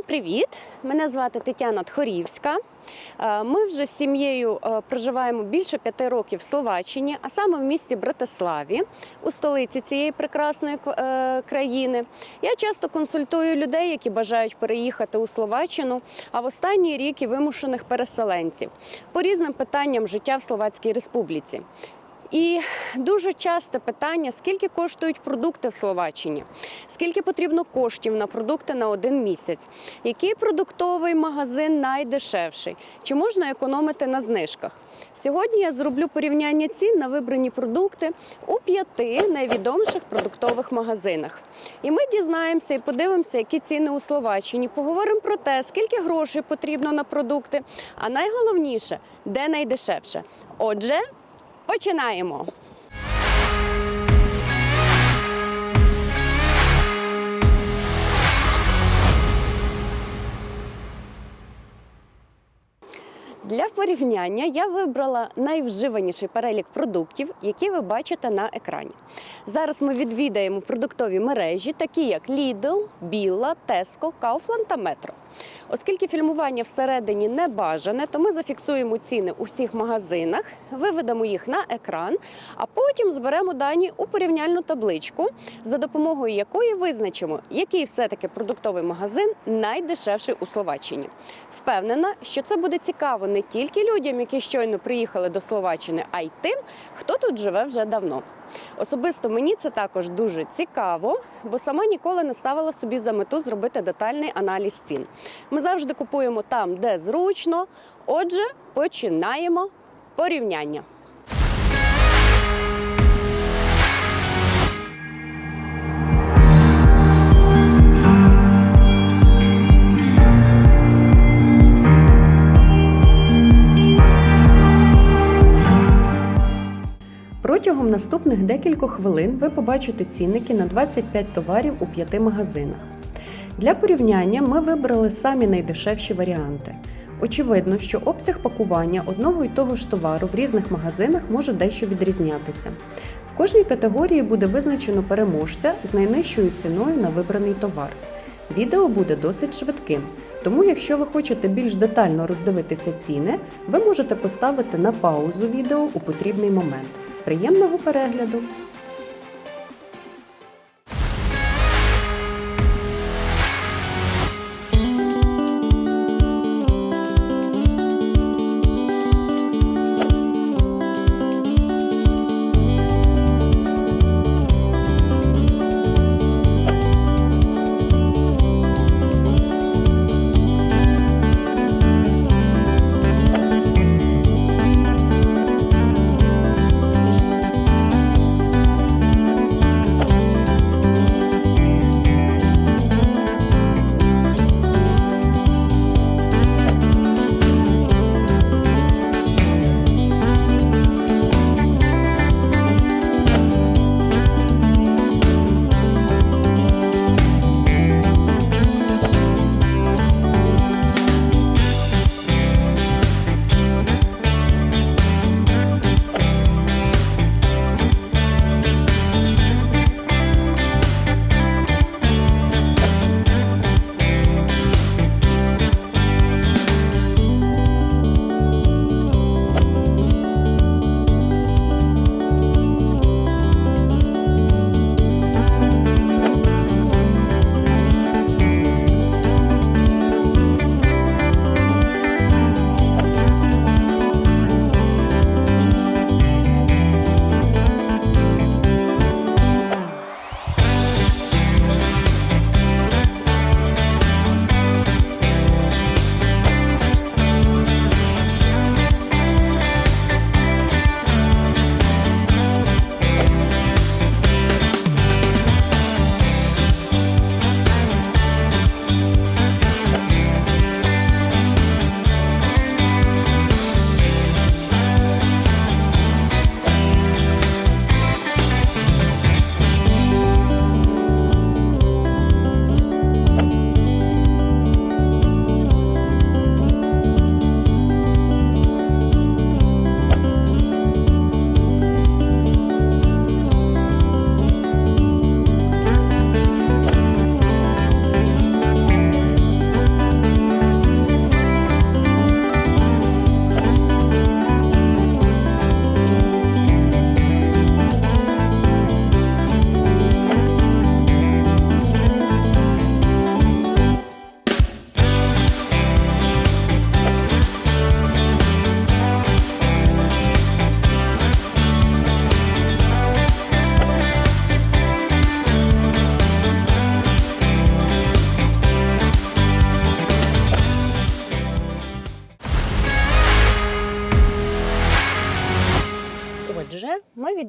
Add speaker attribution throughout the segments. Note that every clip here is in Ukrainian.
Speaker 1: Всім привіт! Мене звати Тетяна Тхорівська. Е, Ми вже з сім'єю е, проживаємо більше п'яти років в Словаччині, а саме в місті Братиславі, у столиці цієї прекрасної е, країни. Я часто консультую людей, які бажають переїхати у Словаччину, а в останній рік і вимушених переселенців по різним питанням життя в Словацькій Республіці. І дуже часте питання: скільки коштують продукти в Словаччині, скільки потрібно коштів на продукти на один місяць, який продуктовий магазин найдешевший, чи можна економити на знижках. Сьогодні я зроблю порівняння цін на вибрані продукти у п'яти найвідоміших продуктових магазинах. І ми дізнаємося і подивимося, які ціни у Словаччині. Поговоримо про те, скільки грошей потрібно на продукти, а найголовніше, де найдешевше. Отже, Починаємо. Для порівняння я вибрала найвживаніший перелік продуктів, які ви бачите на екрані. Зараз ми відвідаємо продуктові мережі, такі як Lidl, Біла, Tesco, Kaufland та Metro. Оскільки фільмування всередині не бажане, то ми зафіксуємо ціни у всіх магазинах, виведемо їх на екран, а потім зберемо дані у порівняльну табличку, за допомогою якої визначимо, який все-таки продуктовий магазин найдешевший у Словаччині. Впевнена, що це буде цікаво не тільки людям, які щойно приїхали до Словаччини, а й тим, хто тут живе вже давно. Особисто мені це також дуже цікаво, бо сама ніколи не ставила собі за мету зробити детальний аналіз цін. Ми завжди купуємо там, де зручно. Отже, починаємо порівняння. Протягом наступних декількох хвилин ви побачите цінники на 25 товарів у п'яти магазинах. Для порівняння ми вибрали самі найдешевші варіанти. Очевидно, що обсяг пакування одного й того ж товару в різних магазинах може дещо відрізнятися. В кожній категорії буде визначено переможця з найнижчою ціною на вибраний товар. Відео буде досить швидким, тому якщо ви хочете більш детально роздивитися ціни, ви можете поставити на паузу відео у потрібний момент. Приємного перегляду!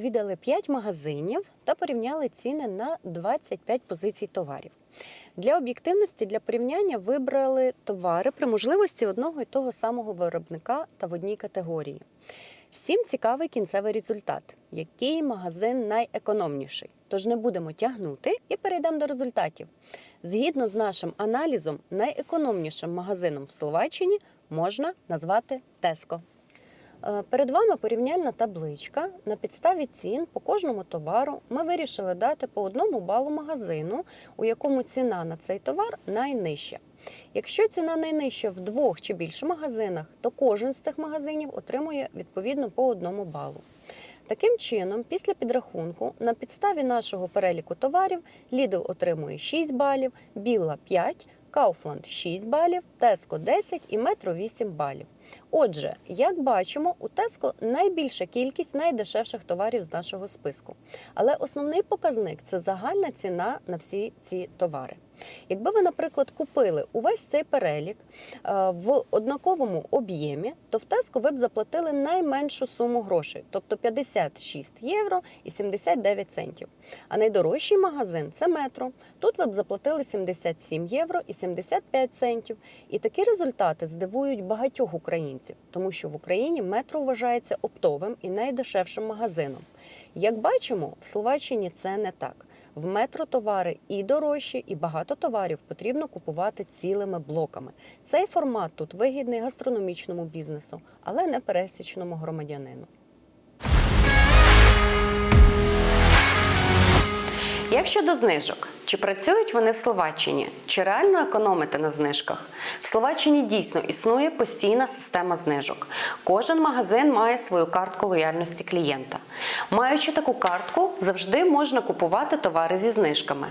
Speaker 1: Відвідали 5 магазинів та порівняли ціни на 25 позицій товарів. Для об'єктивності для порівняння вибрали товари при можливості одного і того самого виробника та в одній категорії. Всім цікавий кінцевий результат, який магазин найекономніший. Тож не будемо тягнути і перейдемо до результатів. Згідно з нашим аналізом, найекономнішим магазином в Словаччині можна назвати Теско. Е, Перед вами порівняльна табличка. На підставі цін по кожному товару ми вирішили дати по одному балу магазину, у якому ціна на цей товар найнижча. Якщо ціна найнижча в двох чи більше магазинах, то кожен з цих магазинів отримує відповідно по одному балу. Таким чином, після підрахунку, на підставі нашого переліку товарів Lidl отримує 6 балів, Біла 5, Kaufland 6 балів, Tesco 10 і Metro 8 балів. Отже, як бачимо, у Tesco найбільша кількість найдешевших товарів з нашого списку. Але основний показник це загальна ціна на всі ці товари. Якби ви, наприклад, купили увесь цей перелік е, в однаковому об'ємі, то в Tesco ви б заплатили найменшу суму грошей, тобто 56 євро і 79 центів. А найдорожчий магазин це метро. Тут ви б заплатили 77 євро і 75 центів. І такі результати здивують багатьох українців, тому що в Україні метро вважається оптовим і найдешевшим магазином. Як бачимо, в Словаччині це не так. В метро товари і дорожчі, і багато товарів потрібно купувати цілими блоками. Цей формат тут вигідний гастрономічному бізнесу, але не пересічному громадянину. Як щодо знижок, чи працюють вони в Словаччині? Чи реально економити на знижках? В Словаччині дійсно існує постійна система знижок. Кожен магазин має свою картку лояльності клієнта. Маючи таку картку, завжди можна купувати товари зі знижками.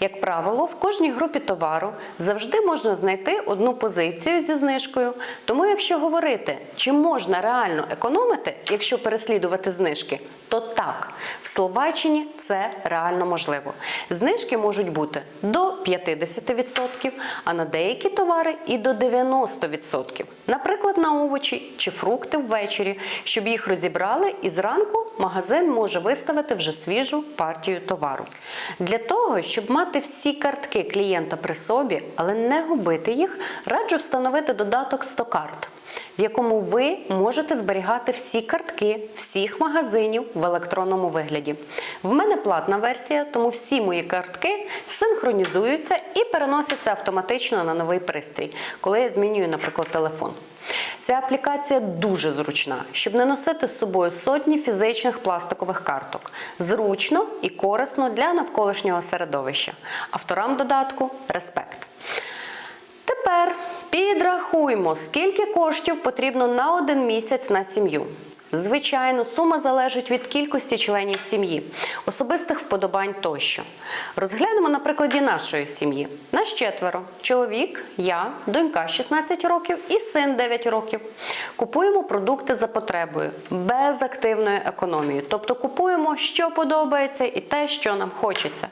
Speaker 1: Як правило, в кожній групі товару завжди можна знайти одну позицію зі знижкою. Тому, якщо говорити, чи можна реально економити, якщо переслідувати знижки, то так, в Словаччині це реально можливо. Знижки можуть бути до 50%, а на деякі товари і до 90%. Наприклад, на овочі чи фрукти ввечері, щоб їх розібрали, і зранку магазин може виставити вже свіжу партію товару. Для того, щоб мати всі картки клієнта при собі, але не губити їх, раджу встановити додаток «Стокарт», в якому ви можете зберігати всі картки всіх магазинів в електронному вигляді. В мене платна версія, тому всі мої картки синхронізуються і переносяться автоматично на новий пристрій, коли я змінюю, наприклад, телефон. Ця аплікація дуже зручна, щоб не носити з собою сотні фізичних пластикових карток. Зручно і корисно для навколишнього середовища. Авторам додатку респект. Тепер підрахуємо, скільки коштів потрібно на один місяць на сім'ю. Звичайно, сума залежить від кількості членів сім'ї, особистих вподобань тощо. Розглянемо на прикладі нашої сім'ї. Нас четверо: чоловік, я, донька 16 років і син 9 років. Купуємо продукти за потребою, без активної економії. Тобто купуємо, що подобається, і те, що нам хочеться.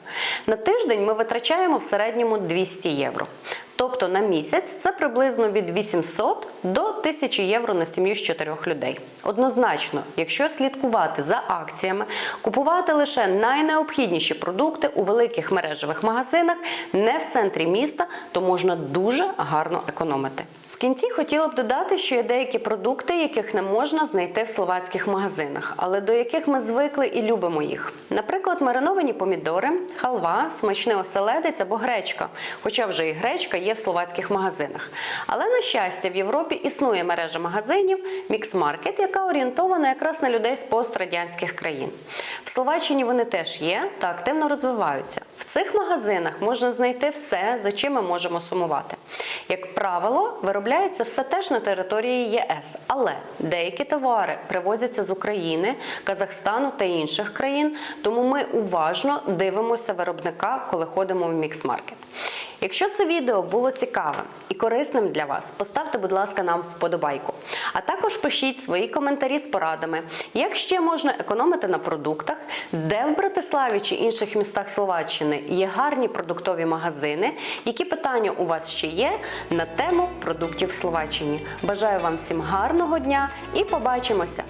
Speaker 1: На тиждень ми витрачаємо в середньому 200 євро. Тобто на місяць це приблизно від 800 до 1000 євро на сім'ю з чотирьох людей. Однозначно, якщо слідкувати за акціями, купувати лише найнеобхідніші продукти у великих мережевих магазинах, не в центрі міста, то можна дуже гарно економити. В кінці хотіла б додати, що є деякі продукти, яких не можна знайти в словацьких магазинах, але до яких ми звикли і любимо їх. Наприклад, мариновані помідори, халва, смачний оселедець або гречка, хоча вже і гречка є в словацьких магазинах. Але на щастя, в Європі існує мережа магазинів Міксмаркет, яка орієнтована якраз на людей з пострадянських країн. В Словаччині вони теж є та активно розвиваються. Цих магазинах можна знайти все, за чим ми можемо сумувати. Як правило, виробляється все теж на території ЄС, але деякі товари привозяться з України, Казахстану та інших країн, тому ми уважно дивимося виробника, коли ходимо в мікс-маркет. Якщо це відео було цікавим і корисним для вас, поставте, будь ласка, нам вподобайку. А також пишіть свої коментарі з порадами, як ще можна економити на продуктах, де в Братиславі чи інших містах Словаччини є гарні продуктові магазини, які питання у вас ще є на тему продуктів Словаччині. Бажаю вам всім гарного дня і побачимося!